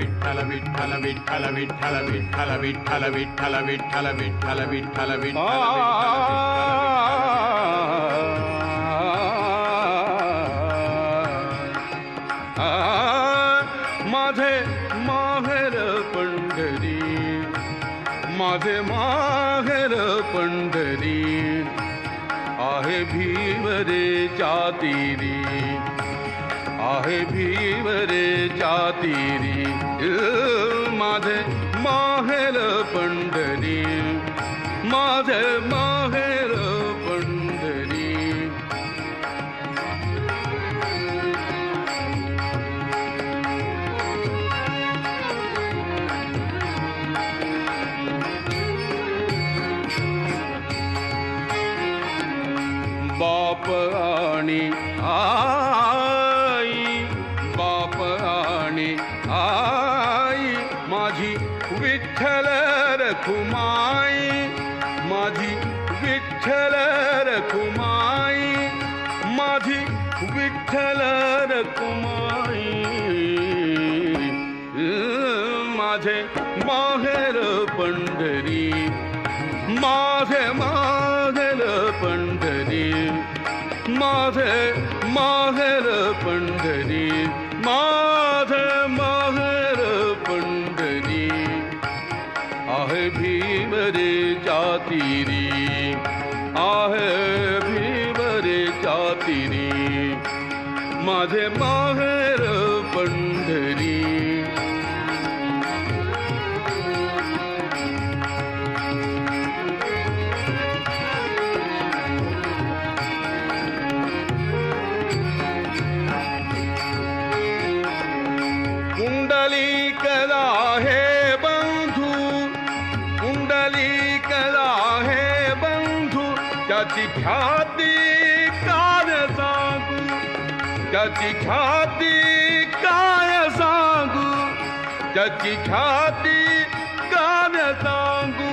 विठ्ठल विठ्ठल विठ्ठल विठ्ठल विठ्ठल विठ्ठल विठ्ठल विठ्ठल विठ्ठल विठ्ठल विठ्ठल माझे माहेर पंढरी माझे माहेर पंढरी आहे भीवरे चातिरी आहे भीवरे चातिरी மாத மாகல பண்டனி மாத மாகல பண்டனி. பாப்பாணி ஆ विठ्ठल रखुमाई माझी विठ्ठल रखुमाई माझी विठ्ठल रखुमाई माझे माहेर पंढरी माझे माहेर पंढरी माझे माहेर पंढरी मा माझे माहेर पंढरी. कुंडली कला हे बंधू कुंडली कला हे बंधू त्याची ख्याती त्याची ख्याती काय सांगू त्याची ख्याती काय सांगू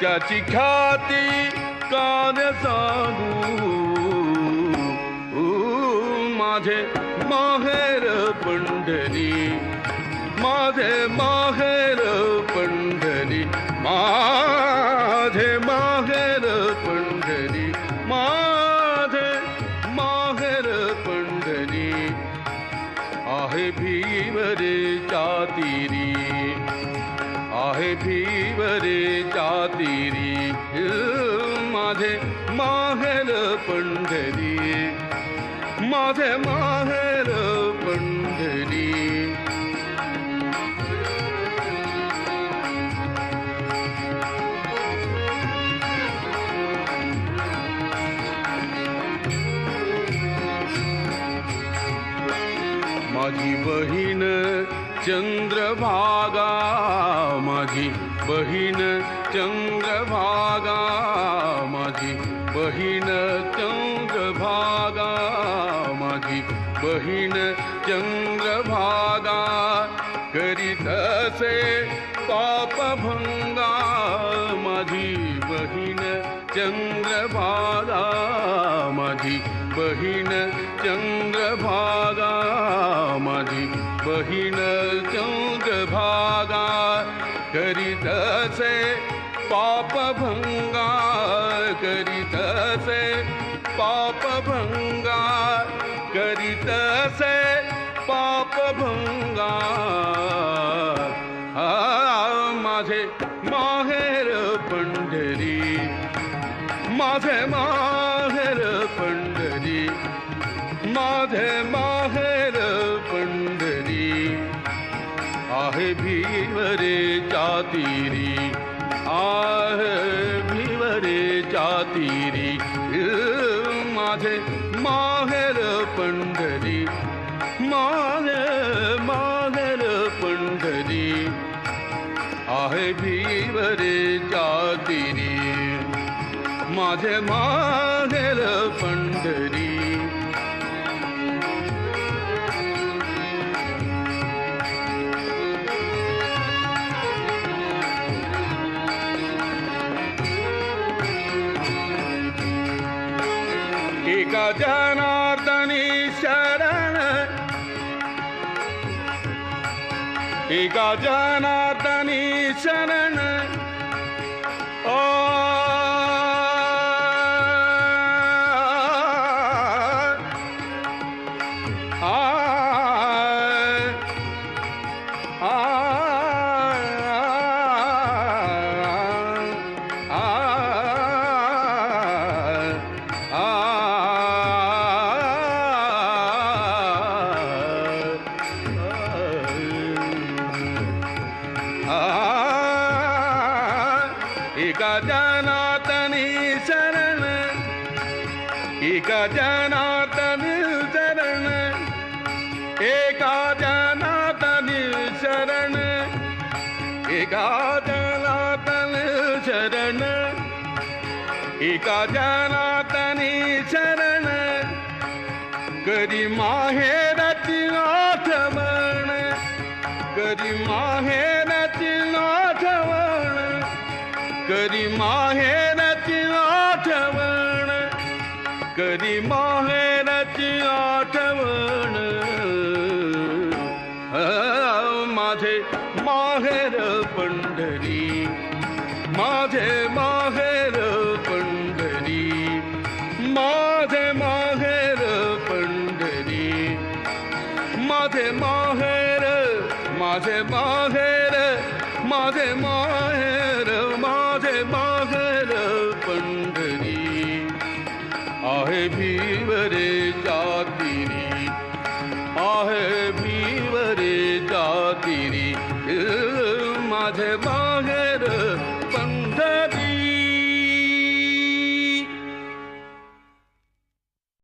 त्याची ख्याती काय सांगू माझे माहेर पंढरी माझे माहेर पंढरी माझे चातिरी आहे धीवरे चातिरी माझे माहेर पंढरी. माझे माहेर पंढरी. माझी बहीण चन्द्रभागा माी बहि चन्द्रभागा माी बहि चन्द्रभागा माी बहि चन्द्रभागा कीते पापभङ्गा मा बहि चन्द्रभागा मधी बहीण चंद्रभागा माझी बहीण चंद्रभागा करीतसे पापभंगा करीतसे पापभंगा करीतसे पापभंगा माझे माहेर पंढरी माझे मा तीरी आह भिवरेच्या तीरी माझे माहेर पंढरी माहेर माहेर पंढरी आहे भिवरेच्या तीरी माझे मा जनादनीशन एका जनातनी शरण एका जनातनी शरण एका जनातन शरण एका जनातनी शरण करी माहेरची आठवण करी माहेरची आठवण करी माहेर माहेर पंढरी. माझे माहेर पंढरी. माझे माहेर पंढरी. माझे माहेर माझे माहेर माझे माहेर माझे माहेर.